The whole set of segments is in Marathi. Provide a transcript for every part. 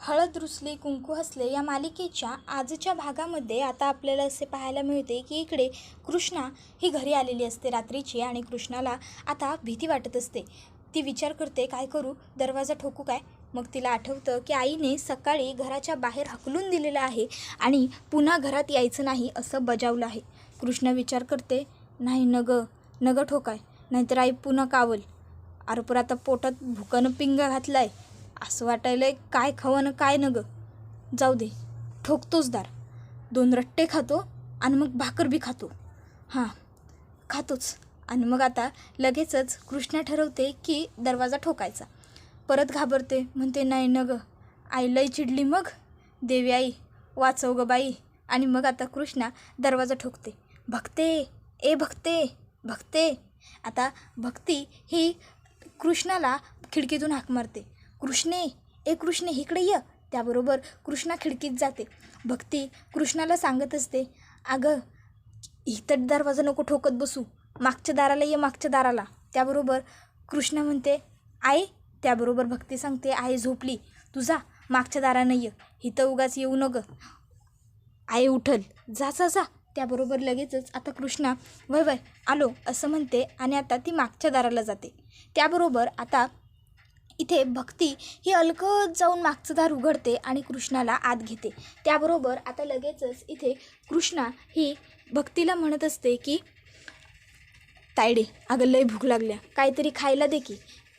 हळद रुसली कुंकू हसले या मालिकेच्या आजच्या भागामध्ये आता आपल्याला असे पाहायला मिळते की इकडे कृष्णा ही घरी आलेली असते रात्रीची आणि कृष्णाला आता भीती वाटत असते. ती विचार करते काय करू? दरवाजा ठोकू काय? मग तिला आठवतं की आईने सकाळी घराच्या बाहेर हकलून दिलेलं आहे आणि पुन्हा घरात यायचं नाही असं बजावलं आहे. कृष्ण विचार करते नाही नग नग ठोकाय नाहीतर आई पुन्हा कावल. अरे आता पोटात भुकानं पिंगा आहे असं वाटायलंय काय खावं न काय न ग जाऊ दे ठोकतोच दार. दोन रट्टे खातो आणि मग भाकर बी खातो. हां खातोच. आणि मग आता लगेचच कृष्णा ठरवते की दरवाजा ठोकायचा. परत घाबरते म्हणते नाही न ग आई लई चिडली मग. देवी आई वाचव ग बाई. आणि मग आता कृष्णा दरवाजा ठोकते. भक्ते ए भक्ते भक्ते. आता भक्ती ही कृष्णाला खिडकीतून हाक मारते. कृष्णे ए कृष्णे इकडे ये. त्याबरोबर कृष्णा खिडकीत जाते. भक्ती कृष्णाला सांगत असते अगं इतर दरवाजा नको ठोकत बसू. मागच्या दाराला ये मागच्या दाराला. त्याबरोबर कृष्ण म्हणते आई. त्याबरोबर भक्ती सांगते आई झोपली. तुझा मागच्या दारानं ये. इथं उगाच येऊ नग. आई उठल. जा जा जा. त्याबरोबर लगेचच आता कृष्णा वय वय आलो. असं म्हणते आणि आता ती मागच्या दाराला जाते. त्याबरोबर आता इथे भक्ती ही अलगद जाऊन मागचं दार उघडते आणि कृष्णाला आत घेते. त्याबरोबर आता लगेचच इथे कृष्णा ही भक्तीला म्हणत असते की तायडे अगं लय भूक लागल्या. काहीतरी खायला दे की.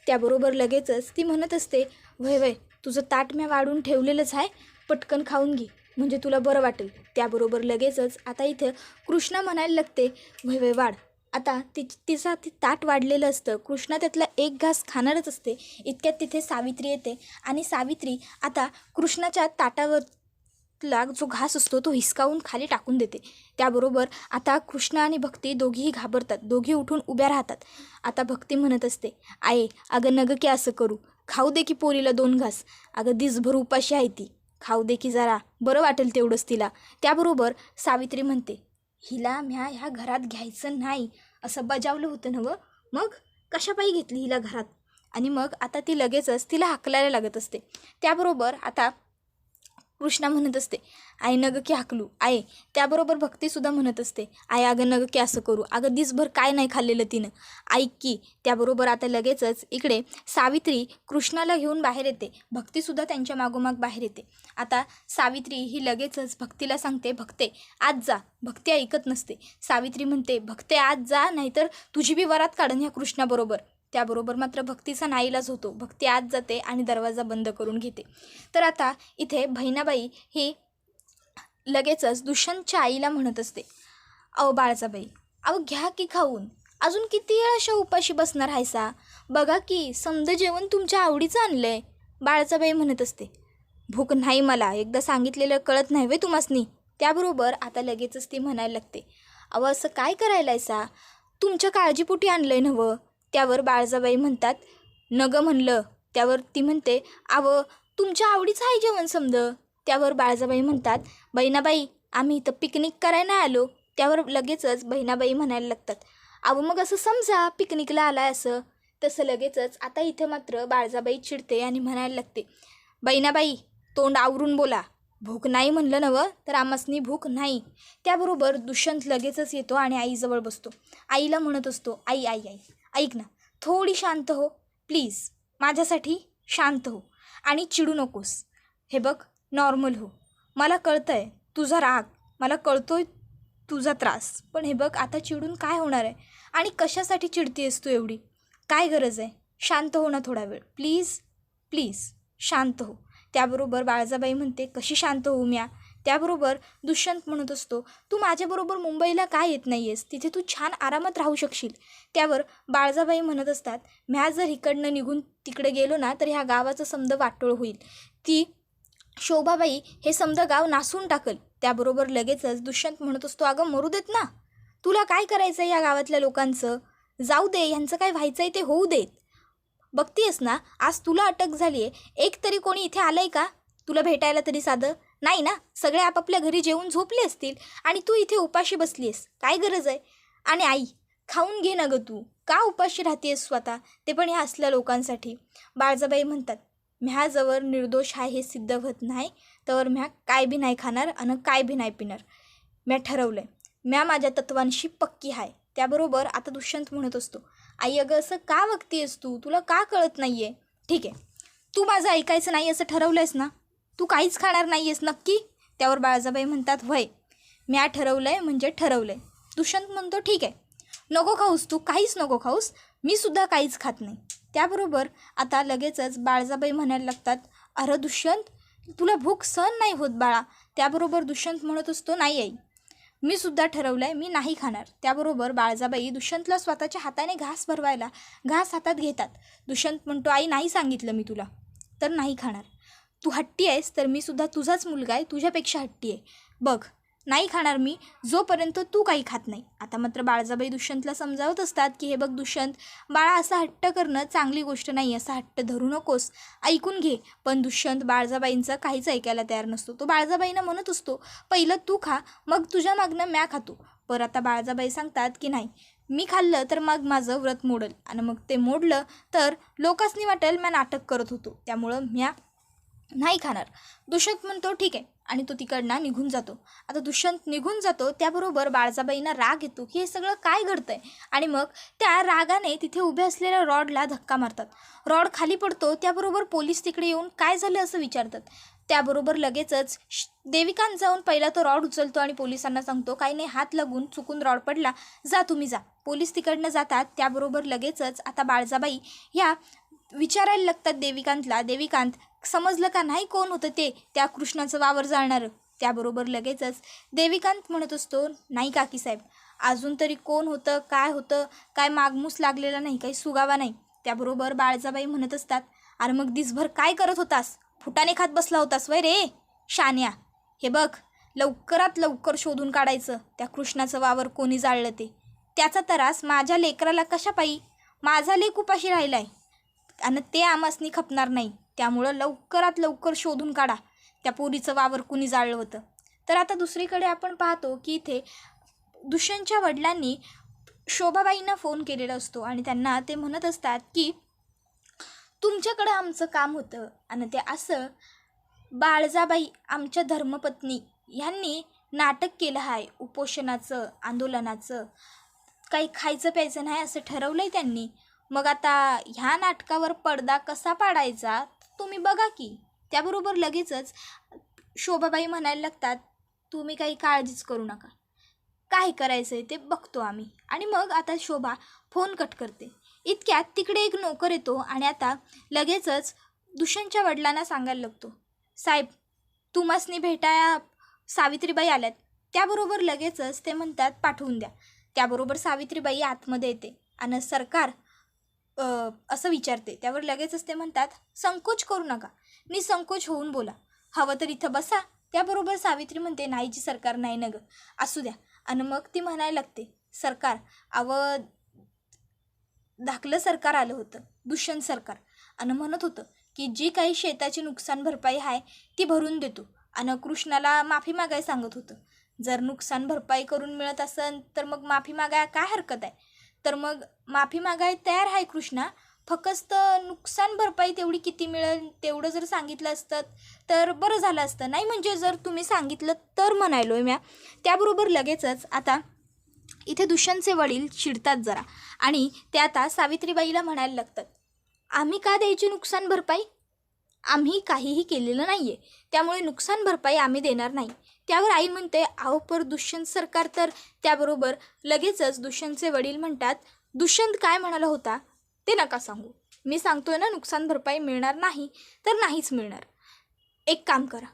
त्याबरोबर लगेचच ती म्हणत असते वय वय तुझं ताट म्या वाढून ठेवलेलंच आहे पटकन खाऊन घे. म्हणजे तुला बरं वाटेल. त्याबरोबर लगेचच आता इथं कृष्णा म्हणायला लागते वय वय वाढ. आता ति तिचा ती ताट वाढलेलं असतं. कृष्णा त्यातला एक घास खाणारच असते. इतक्यात तिथे सावित्री येते. आणि सावित्री आता कृष्णाच्या ताटावरला जो घास असतो तो हिसकावून खाली टाकून देते. त्याबरोबर आता कृष्णा आणि भक्ती दोघीही घाबरतात. दोघी उठून उभ्या राहतात. आता भक्ती म्हणत असते आये अगं नगं की असं करू. खाऊ दे की पोरीला दोन घास. अगं दिसभर उपाशी आहे ती. खाऊ दे की जरा. बरं वाटेल तेवढंच तिला. त्याबरोबर सावित्री म्हणते हिला म्या ह्या घरात घ्यायचं नाही. असं बजावलं होतं नवं मग कशापायी घेतली हिला घरात? आणि मग आता ती लगेचच तिला हाकलायला लागत असते. त्याबरोबर आता कृष्णा म्हणत असते आई नग की हाकलू आहे त्याबरोबर भक्तीसुद्धा म्हणत असते आई अगं नग की असं करू अगं दिसभर काय नाही खाल्लेलं तिनं. ऐक की त्याबरोबर आता लगेचच इकडे सावित्री कृष्णाला घेऊन बाहेर येते भक्तीसुद्धा त्यांच्या मागोमाग बाहेर येते. आता सावित्री ही लगेचच भक्तीला सांगते भक्ते आज जा. भक्ती ऐकत नसते. सावित्री म्हणते भक्ते आज जा नाहीतर तुझी बी वरात काढण ह्या कृष्णाबरोबर. त्याबरोबर मात्र भक्तीचा नाईलाज होतो. भक्ती आत जाते आणि दरवाजा बंद करून घेते. तर आता इथे बहिणाबाई ही लगेचच दुष्यंतच्या आईला म्हणत असते. अहो बाळजाबाई अहो घ्या की खाऊन. अजून किती वेळ अशा उपाशी बसणार हायसा बघा की समजा जेवण तुमच्या आवडीचं आणलं आहे बाळजाबाई म्हणत असते. भूक नाही मला. एकदा सांगितलेलं कळत नाही वे तुम्हासनी. त्याबरोबर आता लगेचच ती म्हणायला लागते. अहो असं काय करायला करायलायसा तुमच्या काळजीपोटी आहे नवं त्यावर बाळजाबाई म्हणतात नग म्हणलं. त्यावर ती म्हणते अव तुमच्या आवडीचं आहे जेवण समजं त्यावर बाळजाबाई म्हणतात बहिणाबाई आम्ही इथं पिकनिक करायला आलो. त्यावर लगेचच बहिणाबाई म्हणायला लागतात अहो मग असं समजा पिकनिकला आलाय असं. तसं लगेचच आता इथे मात्र बाळजाबाई चिडते आणि म्हणायला लागते बहिणाबाई तोंड आवरून बोला. भूक नाही म्हणलं नवं तर आमासनी भूक नाही. त्याबरोबर दुष्यंत लगेचच येतो आणि आईजवळ बसतो. आईला म्हणत असतो आई आई आई. ऐक ना थोडी शांत हो प्लीज. माझ्यासाठी शांत हो आणि चिडू नकोस. हे बघ नॉर्मल हो. मला कळतं आहे तुझा राग. मला कळतो आहे तुझा त्रास. पण हे बघ आता चिडून काय होणार आहे? आणि कशासाठी चिडतीयस तू एवढी? काय गरज आहे? शांत हो ना थोडा वेळ. प्लीज प्लीज शांत हो. त्याबरोबर बाळजाबाई म्हणते कशी शांत होऊ म्या? त्याबरोबर दुष्यंत म्हणत असतो तू माझ्याबरोबर मुंबईला काय येत नाही आहेस तिथे तू छान आरामात राहू शकशील. त्यावर बाळजाबाई म्हणत असतात म्या जर इकडनं निघून तिकडे गेलो ना तर ह्या गावाचं समद वाटोळ होईल. ती शोभाबाई हे समद गाव नासून टाकल. त्याबरोबर लगेचच दुष्यंत म्हणत असतो अगं मरू देत ना. तुला काय करायचं आहे या गावातल्या लोकांचं? जाऊ दे ह्यांचं काय व्हायचं आहे ते होऊ देत. बघतीयस ना आज तुला अटक झाली आहे एक तरी कोणी इथे आलं आहे का? तुला भेटायला तरी साधं? नाही ना सगळे आपापल्या घरी जेवून झोपले असतील आणि तू इथे उपाशी बसली आहेस काय गरज आहे? आणि आई खाऊन घे ना गं तू. का उपाशी राहतेस स्वतः? ते पण ह्या असल्या लोकांसाठी. बाळजाबाई म्हणतात म्ह्याजवळ निर्दोष आहे हे सिद्ध होत नाही तर म्या काय बी नाही खाणार आणि काय बी नाही पिणार. म्या ठरवलं आहे म्या माझ्या तत्वांशी पक्की आहे त्याबरोबर आता दुष्यंत म्हणत असतो आई अगं असं का वागतेस तू? तुला का कळत नाही आहे ठीक आहे. तू माझं ऐकायचं नाही असं ठरवलं आहेस ना? तू काहीच खाणार नाही आहेस नक्की? त्यावर बाळाजाबाई म्हणतात वय म्या ठरवलं आहे म्हणजे ठरवलं आहे दुष्यंत म्हणतो ठीक आहे नको खाऊस तू काहीच नको खाऊस मी सुद्धा काहीच खात नाही. त्याबरोबर आता लगेचच बाळजाबाई म्हणायला लागतात अरे दुष्यंत तुला भूक सहन नाही होत बाळा. त्याबरोबर दुष्यंत म्हणत असतो नाही आई मी सुद्धा ठरवलं आहे मी नाही खाणार. त्याबरोबर बाळजाबाई दुष्यंतला स्वतःच्या हाताने घास भरवायला घास हातात घेतात. दुष्यंत म्हणतो आई नाही सांगितलं मी तुला तर नाही खाणार. तू हट्टी आहेस तर मी सुद्धा तुझाच मुलगा आहे तुझ्यापेक्षा हट्टी आहे. बघ नाही खाणार मी जोपर्यंत तू काही खात नाही. आता मात्र बाळजाबाई दुष्यंतला समजावत असतात की हे बघ दुष्यंत बाळा असा हट्ट करणं चांगली गोष्ट नाही असा हट्ट धरू नकोस. ऐकून घे. पण दुष्यंत बाळजाबाईंचं काहीच ऐकायला तयार नसतो. तो बाळजाबाईंना म्हणत असतो पहिलं तू खा मग तुझ्या मागनं म्या खातो. पर आता बाळजाबाई सांगतात की नाही मी खाल्लं तर मग माझं व्रत मोडल. आणि मग ते मोडलं तर लोकांसनी वाटेल म्या नाटक करत होतो. त्यामुळं म्या नाही खाणार. दुष्यंत म्हणतो ठीक आहे. आणि तो तिकडनं निघून जातो. आता दुष्यंत निघून जातो त्याबरोबर बाळजाबाईंना राग येतो की हे सगळं काय घडतंय? आणि मग त्या रागाने तिथे उभे असलेल्या रॉडला धक्का मारतात. रॉड खाली पडतो त्याबरोबर पोलीस तिकडे येऊन काय झालं असं विचारतात. त्याबरोबर लगेचच देविकांत जाऊन पहिला तो रॉड उचलतो आणि पोलिसांना सांगतो काही नाही हात लागून चुकून रॉड पडला. जा तुम्ही जा. पोलीस तिकडनं जातात त्याबरोबर लगेचच आता बाळजाबाई ह्या विचारायला लागतात देविकांतला. देविकांत समजलं का नाही कोण होतं ते? त्या कृष्णाचं वावर जाळणारं. त्याबरोबर लगेचच देविकांत म्हणत असतो नाही काकी साहेब अजून तरी कोण होतं काय होतं काय मागमूस लागलेला नाही काही सुगावा नाही. त्याबरोबर बाळजाबाई म्हणत असतात अरे मग दिसभर काय करत होतास? फुटाने खात बसला होतास वय रे? शान्या हे बघ लवकरात लवकर शोधून काढायचं त्या कृष्णाचं वावर कोणी जाळलं ते? त्याचा त्रास माझ्या लेकराला कशा पायी माझा लेख उपाशी राहिलाय. आणि ते आमासनी खपणार नाही. त्यामुळं लवकरात लवकर शोधून काढा. त्या पोरीचं वावर कुणी जाळलं होतं? तर आता दुसरीकडे आपण पाहतो की इथे दुष्यंतच्या वडिलांनी शोभाबाईंना फोन केलेला असतो आणि त्यांना ते म्हणत असतात की तुमच्याकडं आमचं काम होतं आणि ते असं बाळजाबाई आमच्या धर्मपत्नी ह्यांनी नाटक केलं आहे उपोषणाचं आंदोलनाचं. काही खायचं प्यायचं नाही असं ठरवलं आहे त्यांनी. मग आता ह्या नाटकावर पडदा कसा पाडायचा तुम्ही बघा की. त्याबरोबर लगेचच शोभाबाई म्हणायला लागतात तुम्ही काही काळजीच करू नका. काय करायचं आहे ते बघतो आम्ही. आणि मग आता शोभा फोन कट करते. इतक्यात तिकडे एक नोकर येतो आणि आता लगेचच दुष्यंतच्या वडिलांना सांगायला लागतो साहेब तुमासनी भेटाया सावित्रीबाई आल्यात. त्याबरोबर लगेचच ते म्हणतात पाठवून द्या. त्याबरोबर सावित्रीबाई आतमध्ये येते आणि सरकार असं विचारते. त्यावर लगेचच ते म्हणतात संकोच करू नका. निसंकोच होऊन बोला. हवं तर इथं बसा. त्याबरोबर सावित्री म्हणते नाहीची सरकार नाही न गं असू द्या. आणि मग ती म्हणायला लागते सरकार अव धाकलं सरकार आलं होतं. दुष्यंत सरकार. आणि म्हणत होतं की जी काही शेताची नुकसान भरपाई आहे ती भरून देतो. आणि कृष्णाला माफी मागाय सांगत होतं. जर नुकसान भरपाई करून मिळत असेल तर मग माफी मागाय काय हरकत आहे? तर मग माफी मागाय तयार आहे कृष्णा. फक्त नुकसान भरपाई तेवढी किती मिळेल तेवढं जर सांगितलं असतं तर बरं झालं असतं. नाही म्हणजे जर तुम्ही सांगितलं तर म्हणायलो म्या. त्याबरोबर लगेचच आता इथे दुष्यंतचे वडील चिडतात जरा. आणि ते आता सावित्रीबाईला म्हणायला लागतात आम्ही का द्यायची नुकसान भरपाई? आम्ही काहीही केलेलं नाही आहे त्यामुळे नुकसान भरपाई आम्ही देणार नाही. त्यावर आई म्हणते आहो पर दुष्यंत सरकार तर त्याबरोबर लगेचच दुष्यंतचे वडील म्हणतात दुष्यंत काय म्हणाला होता? ते नका सांगू. मी सांगतोय ना नुकसान भरपाई मिळणार नाही तर नाहीच मिळणार. एक काम करा.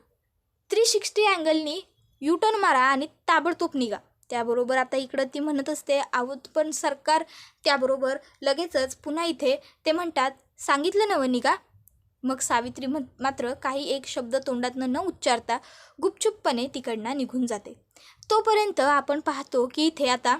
थ्री सिक्स्टी अँगलनी युटर्न मारा आणि ताबडतोब निघा. त्याबरोबर आता इकडं ती म्हणत असते आवत पण सरकार त्याबरोबर लगेचच पुन्हा इथे. ते म्हणतात सांगितलं नवं निघा. मग सावित्री म्हण मात्र काही एक शब्द तोंडातनं न उच्चारता गुपचुपपणे तिकडनं निघून जाते. तोपर्यंत आपण पाहतो की इथे आता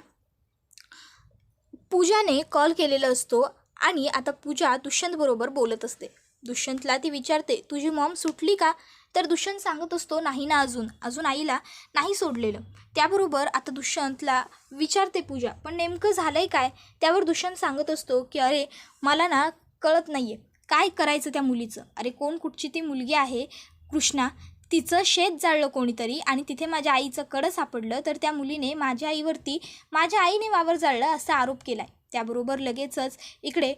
पूजाने कॉल केलेला असतो आणि आता पूजा दुष्यंतबरोबर बोलत असते. दुष्यंतला ती विचारते तुझी मॉम सुटली का? तर दुष्यंत सांगत असतो नाही ना अजून. अजून आईला नाही सोडलेलं. त्याबरोबर आता दुष्यंतला विचारते पूजा पण नेमकं झालं आहे काय? त्यावर दुष्यंत सांगत असतो की अरे मला ना कळत नाही आहे काय करायचं त्या मुलीचं? अरे कोण कुठची ती मुलगी आहे? कृष्णा तिचं शेत जाळलं कोणीतरी आणि तिथे माझ्या आईचं कडं सापडलं तर त्या मुलीने माझ्या आईवरती माझ्या आईने वावर जाळलं असा आरोप केला आहे त्याबरोबर लगेचच इकडे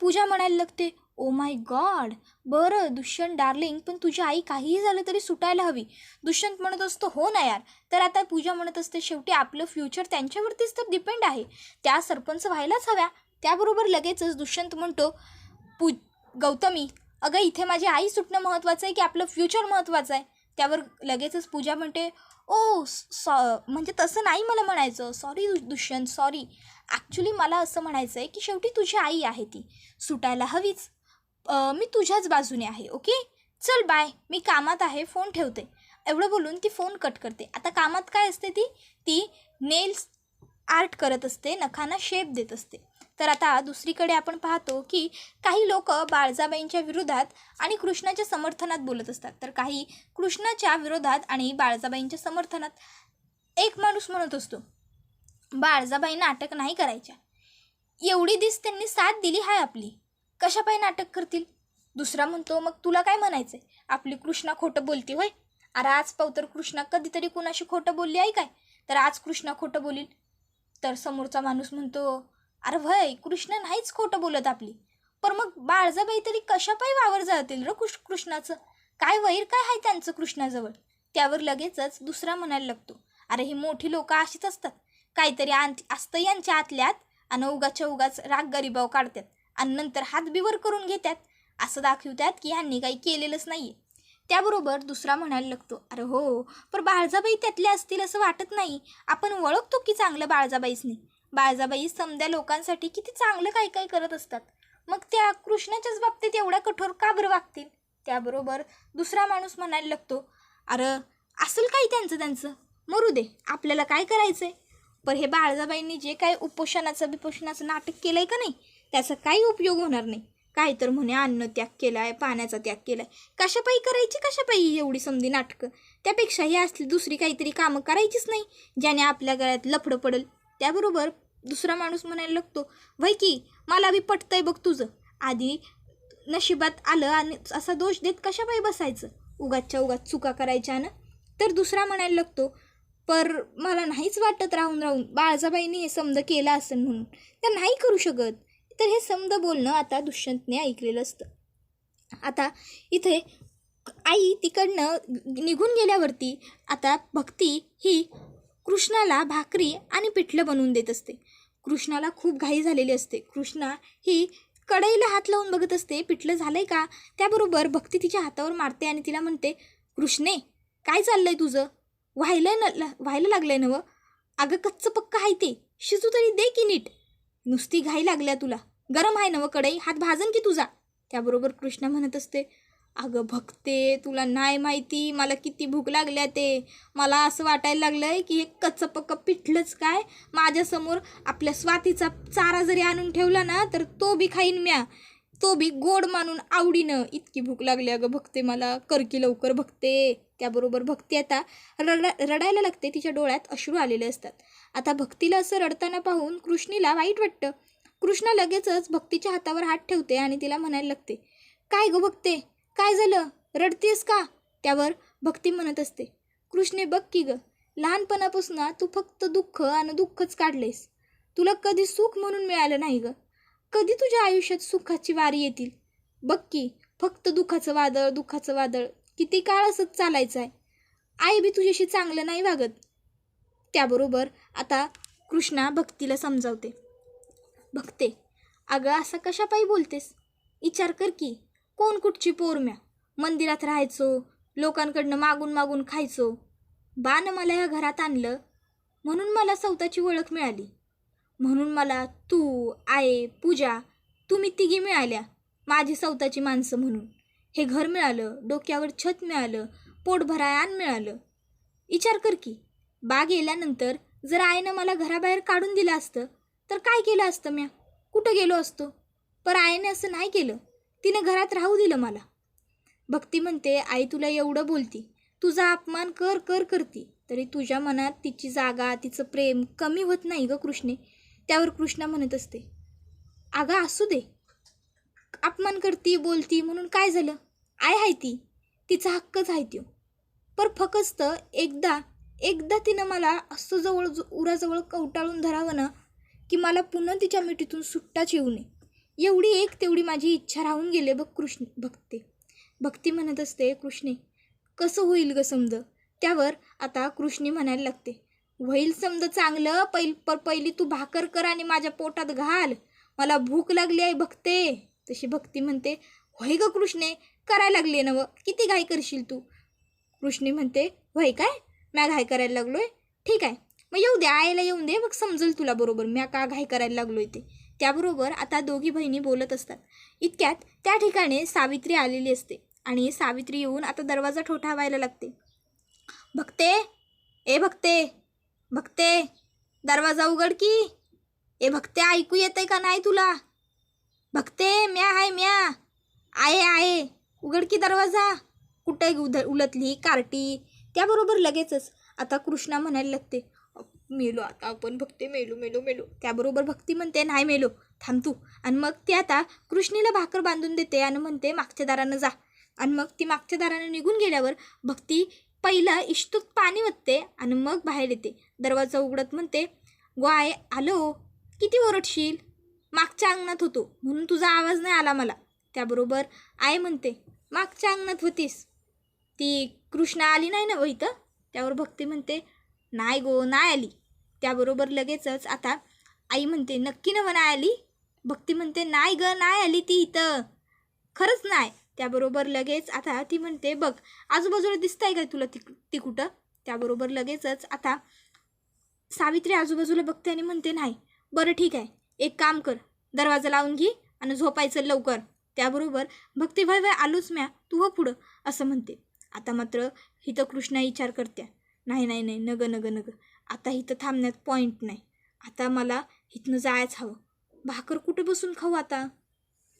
पूजा म्हणायला लागते ओ माय गॉड बरं दुष्यंत डार्लिंग पण तुझी आई काहीही झालं तरी सुटायला हवी. दुष्यंत म्हणत असतो हो ना यार. तर आता पूजा म्हणत असते शेवटी आपलं फ्युचर त्यांच्यावरतीच तर डिपेंड आहे. त्या सरपंच व्हायलाच हव्या. त्याबरोबर लगेचच दुष्यंत म्हणतो पू गौतमी अगं इथे माझी आई सुटणं महत्त्वाचं आहे की आपलं फ्युचर महत्त्वाचं आहे? त्यावर लगेचच पूजा म्हणते ओ सॉ म्हणजे तसं नाही मला म्हणायचं. सॉरी दुष्यंत सॉरी ॲक्च्युली मला असं म्हणायचं आहे की शेवटी तुझी आई आहे ती. सुटायला हवीच. मी तुझ्याच बाजूने आहे ओके चल बाय मी कामात आहे फोन ठेवते. एवढं बोलून ती फोन कट करते. आता कामात काय असते ती? ती नेल्स आर्ट करत असते नखांना शेप देत असते. तर आता दुसरीकडे आपण पाहतो की काही लोक बाळजाबाईंच्या विरोधात आणि कृष्णाच्या समर्थनात बोलत असतात. तर काही कृष्णाच्या विरोधात आणि बाळजाबाईंच्या समर्थनात एक माणूस म्हणत असतो बाळजाबाईंना नाटक नाही करायच्या. एवढी दिस त्यांनी साथ दिली हाय आपली. कशापायी नाटक करतील? दुसरा म्हणतो मग तुला काय म्हणायचंय? आपली कृष्णा खोटं बोलते होय. अरे आज पावतर कृष्णा कधीतरी कुणाशी खोटं बोलली आहे काय? तर आज कृष्णा खोटं बोलील. तर समोरचा माणूस म्हणतो अरे भय कृष्ण नाहीच खोटं बोलत आपली. पण मग बाळजाबाई तरी कशापायी वावर जातील र कृष् कृष्णाचं? काय वैर काय आहे त्यांचं कृष्णाजवळ? त्यावर लगेचच दुसरा म्हणायला लागतो. अरे ही मोठी लोक अशीच असतात. काहीतरी आण असतं यांच्या आतल्यात आणि उगाच्या उगाच राग गरिबाव काढतात आणि नंतर हात बिवर करून घेतात. असं दाखवतात की ह्यांनी काही केलेलंच नाही त्याबरोबर दुसरा म्हणायला लागतो अरे हो पर बाळजाबाई त्यातले असतील असं वाटत नाही. आपण ओळखतो की चांगलं बाळजाबाईसनी. बाळजाबाई समद्या लोकांसाठी किती चांगलं काय काय करत असतात. मग त्या कृष्णाच्याच बाबतीत एवढ्या कठोर का बरं वागतील? त्याबरोबर दुसरा माणूस म्हणायला लागतो अरे असेल काही त्यांचं त्यांचं? मरू दे आपल्याला काय करायचं आहे पण हे बाळजाबाईंनी जे काय उपोषणाचं बिपोषणाचं नाटक केलं आहे का नाही त्याचा काही उपयोग होणार नाही. काय तर म्हणे अन्न त्याग केलाय पाण्याचा त्याग केला आहे कशापायी करायची कशापायी एवढी समधी नाटकं? त्यापेक्षा ही असली दुसरी काहीतरी कामं करायचीच नाही ज्याने आपल्या गळ्यात लफडं पडेल. त्याबरोबर दुसरा माणूस म्हणायला लागतो वय की मला बी पटतंय बघ तुझं. आधी नशिबात आलं आणि असा दोष देत कशापायी बसायचं? उगाच्या उगाच चुका करायच्या ना? तर दुसरा म्हणायला लागतो पर मला नाहीच वाटत राहून राहून बाळजाबाईंनी हे समज केलं असेल म्हणून. तर नाही करू शकत. तर हे समज बोलणं आता दुष्यंतने ऐकलेलं असतं. आता इथे आई तिकडनं निघून गेल्यावरती आता भक्ती ही कृष्णाला भाकरी आणि पिठलं बनवून देत असते. कृष्णाला खूप घाई झालेली असते. कृष्णा ही कढईला हात लावून बघत असते पिठलं झालंय का? त्याबरोबर भक्ती तिच्या हातावर मारते आणि तिला म्हणते कृष्णे काय चाललंय तुझं? व्हायलंय न ला- व्हायला लागलंय नवं? अगं कच्चं पक्क आहे ते. शिजू तरी दे की नीट. नुसती घाई लागल्या तुला. गरम आहे नवं कढई. हात भाजन की तुझा? त्याबरोबर कृष्णा म्हणत असते अगं भक्ते तुला नाही माहिती मला किती भूक लागल्या ते. मला असं वाटायला लागलं आहे की हे कच्चं पक्क पिठलंच काय? माझ्यासमोर आपल्या स्वातीचा चारा जरी आणून ठेवला ना तर तो बी खाईन म्या. तो बी गोड मानून आवडीनं इतकी भूक लागली अगं भक्ते मला. कर की लवकर भक्ते. त्याबरोबर भक्ती आता रडा रडायला लागते तिच्या डोळ्यात अश्रू आलेले असतात. आता भक्तीला असं रडताना पाहून कृष्णीला वाईट वाटतं. कृष्णा लगेचच भक्तीच्या हातावर हात ठेवते आणि तिला म्हणायला लागते काय गं भक्ते? काय झालं? रडतेस का? त्यावर भक्ती म्हणत असते. कृष्णे बघ की ग लहानपणापासून तू फक्त दुःख आणि दुःखच काढलेस. तुला कधी सुख म्हणून मिळालं नाही ग. कधी तुझ्या आयुष्यात सुखाची वारी येतील? बघ की फक्त दुःखाचं वादळ दुःखाचं वादळ. किती काळ असंच चालायचं आहे. आई बी तुझ्याशी चांगलं नाही वागत. त्याबरोबर आता कृष्णा भक्तीला समजावते. भक्ते अगं असं कशापायी बोलतेस? विचार कर की. कोण कुठची पोरम्या? मंदिरात राहायचो लोकांकडनं मागून मागून खायचो. बानं मला या घरात आणलं म्हणून मला सौताची ओळख मिळाली. म्हणून मला तू आये पूजा तुम्ही तिघी मिळाल्या माझी सौताची माणसं म्हणून. हे घर मिळालं डोक्यावर छत मिळालं पोट अन्न मिळालं. विचार कर की बा गेल्यानंतर जर आईनं मला घराबाहेर काढून दिलं असतं तर काय केलं असतं म्या? कुठं गेलो असतो? पर आईने असं नाही केलं. तिने घरात राहू दिलं मला. भक्ती म्हणते आई तुला एवढं बोलती. तुझा अपमान कर कर करती. तरी तुझ्या मनात तिची जागा तिचं प्रेम कमी होत नाही ग कृष्णे. त्यावर कृष्णा म्हणत असते. अगं असू दे. अपमान करती बोलती म्हणून काय झालं? आय आहे ती. तिचा हक्कच आहे त्यो. पर फकस्त एकदा एकदा तिनं मला असं जवळ उराजवळ कवटाळून धरावं ना की मला पुन्हा तिच्या मिठीतून सुट्टाच येऊ नये. एवढी एक तेवढी माझी इच्छा राहून गेले बघ कृष्ण भक्ते. भक्ती म्हणत असते कृष्णे कसं होईल ग समज? त्यावर आता कृष्णी म्हणायला लागते होईल समज चांगलं पहिल पर पहिली तू भाकर कर आणि माझ्या पोटात घाल. मला भूक लागली आहे भक्ते. तशी भक्ती म्हणते होय ग कृष्णे करायला लागली नव. किती घाई करशील तू? कृष्णी म्हणते होय काय? म्या घाई करायला लागलोय? ठीक आहे. मग येऊ दे आईला येऊन दे मग समजेल तुला बरोबर. म्या का घाई करायला लागलोय ते? त्याबरोबर आता दोघी बहिणी बोलत असतात. इतक्यात त्या ठिकाणी सावित्री आलेली असते आणि सावित्री येऊन आता दरवाजा ठोठावायला लागते. भक्ते ए भक्ते भक्ते दरवाजा उघड की. ए भक्ते ऐकू येते का नाही तुला? भक्ते म्या आहे म्या. आहे आहे. उघड की दरवाजा. कुठे उध उलटली कार्टी. त्याबरोबर लगेचच आता कृष्णा म्हणायला लागते मेलो आता आपण भक्ती मेलो मेलो मेलो. त्याबरोबर भक्ती म्हणते नाही मेलो थांब तू. आणि मग ती आता कृष्णीला भाकर बांधून देते आणि म्हणते मागच्या दारानं जा. आणि मग ती मागच्या दारानं निघून गेल्यावर भक्ती पहिलं इष्टूत पाणी वतते आणि मग बाहेर येते. दरवाजा उघडत म्हणते ग्वाय आलो हो. किती ओरडशील? मागच्या अंगणात होतो म्हणून तुझा आवाज नाही आला मला. त्याबरोबर आय म्हणते मागच्या अंगणात होतीस. ती कृष्णा आली नाही ना व इथं? त्यावर भक्ती म्हणते नाही गो नाही आली. त्याबरोबर लगेचच आता आई म्हणते नक्की नवं नाही आली. भक्ती म्हणते नाही ग नाही आली ती इथं. खरंच नाही. त्याबरोबर लगेच आता ती म्हणते बघ आजूबाजूला दिसतंय का तुला ती ती कुठं? त्याबरोबर लगेचच आता सावित्री आजूबाजूला बघते आणि म्हणते नाही बरं ठीक आहे. एक काम कर दरवाजा लावून घे आणि झोपायचं लवकर. त्याबरोबर भक्ती भाई भाई आलोच म्या. तू हो पुढं असं म्हणते. आता मात्र हिथं कृष्णा विचार करत्या. नाही नाही नाही नग नग नग. आता इथं थांबण्यात पॉईंट नाही. आता मला इथनं जायच हवं. भाकर कुठे बसून खाऊ आता?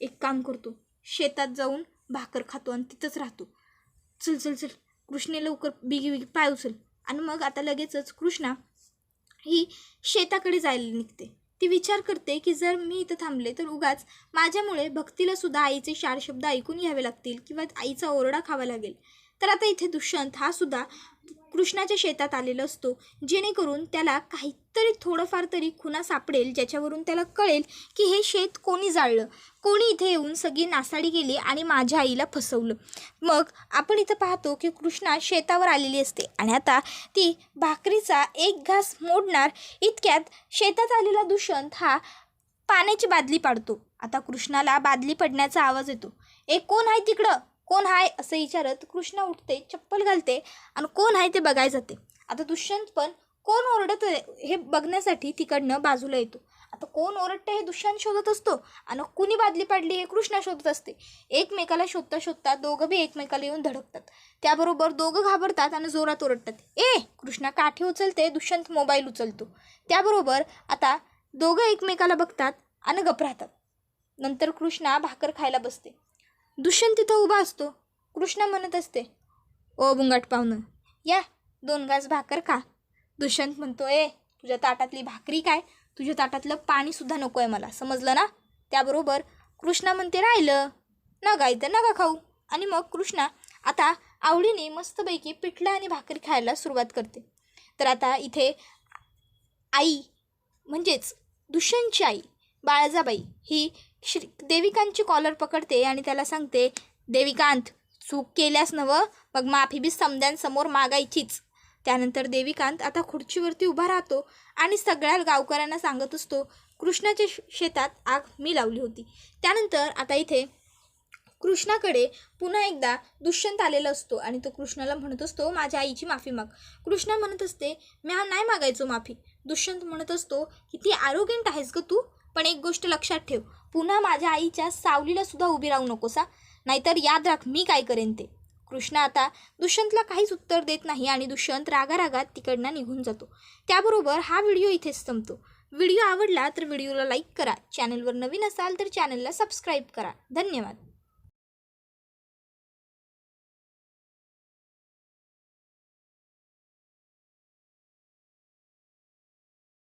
एक काम करतो. शेतात जाऊन भाकर खातो आणि तिथंच राहतो. चल चल चल. कृष्णे लवकर बिगी बिगी पाय उचल. आणि मग आता लगेचच कृष्णा ही शेताकडे जायला निघते. ती विचार करते की जर मी इथं थांबले तर उगाच माझ्यामुळे भक्तीला सुद्धा आईचे चार शब्द ऐकून घ्यावे लागतील किंवा आईचा ओरडा खावा लागेल. तर आता इथे दुष्यंत हा सुद्धा कृष्णाच्या शेतात आलेला असतो. जेणेकरून त्याला काहीतरी थोडंफार तरी खुना सापडेल ज्याच्यावरून त्याला कळेल की हे शेत कोणी जाळलं. कोणी इथे येऊन सगळी नासाडी केली आणि माझ्या आईला फसवलं. मग आपण इथं पाहतो की कृष्णा शेतावर आलेली असते आणि आता ती भाकरीचा एक घास मोडणार इतक्यात शेतात आलेला दुष्यंत हा पाण्याची बादली पाडतो. आता कृष्णाला बादली पडण्याचा आवाज येतो. एक कोण आहे तिकडं? कोण आहे असं विचारत कृष्णा उठते चप्पल घालते आणि कोण आहे ते बघायला जाते. आता दुष्यंत पण कोण ओरडत हे बघण्यासाठी तिकडनं बाजूला येतो. आता कोण ओरडते हे दुष्यंत शोधत असतो आणि कुणी बादली पाडली हे कृष्णा शोधत असते. एकमेकाला शोधता शोधता दोघं बी एकमेकाला येऊन धडकतात. त्याबरोबर दोघं घाबरतात आणि जोरात ओरडतात. ए कृष्णा काठी उचलते दुष्यंत मोबाईल उचलतो. त्याबरोबर आता दोघं एकमेकाला बघतात आणि गप राहतात. नंतर कृष्णा भाकर खायला बसते. दुष्यंत तिथं उभा असतो. कृष्णा म्हणत असते ओ बुंगाट पाहुणं या दोन गाज भाकर खा. दुष्यंत म्हणतो ए तुझ्या ताटातली भाकरी काय? तुझ्या ताटातलं पाणीसुद्धा नको आहे मला समजलं ना? त्याबरोबर कृष्णा म्हणते राहिलं नका इथं नका खाऊ. आणि मग कृष्णा आता आवडीने मस्तपैकी पिठलं आणि भाकरी खायला सुरुवात करते. तर आता इथे आई म्हणजेच दुष्यंतची आई बाळजाबाई ही श्री देविकांची कॉलर पकडते आणि त्याला सांगते देविकांत चूक केल्यास नवं मग माफी बी समद्यांसमोर मागायचीच. त्यानंतर देविकांत आता खुर्चीवरती उभा राहतो आणि सगळ्या गावकऱ्यांना सांगत असतो कृष्णाच्या श- शेतात आग मी लावली होती. त्यानंतर आता इथे कृष्णाकडे पुन्हा एकदा दुष्यंत आलेला असतो आणि तो कृष्णाला म्हणत असतो माझ्या आईची माफी माग. कृष्णा म्हणत असते म्या नाही मागायचो माफी. दुष्यंत म्हणत असतो की ती आरोग्यंट आहेस ग तू पण एक गोष्ट लक्षात ठेव पुन्हा माझ्या आईच्या सावलीला सुद्धा उभी राहू नकोसा. नाहीतर याद राख मी काय करेन ते. कृष्णा आता दुष्यंतला काहीच उत्तर देत नाही आणि दुष्यंत रागारागात तिकडनं निघून जातो. त्याबरोबर हा व्हिडिओ इथेच संपतो. व्हिडिओ आवडला तर व्हिडिओला लाईक करा. चॅनलवर नवीन असाल तर चॅनलला सबस्क्राईब करा. धन्यवाद.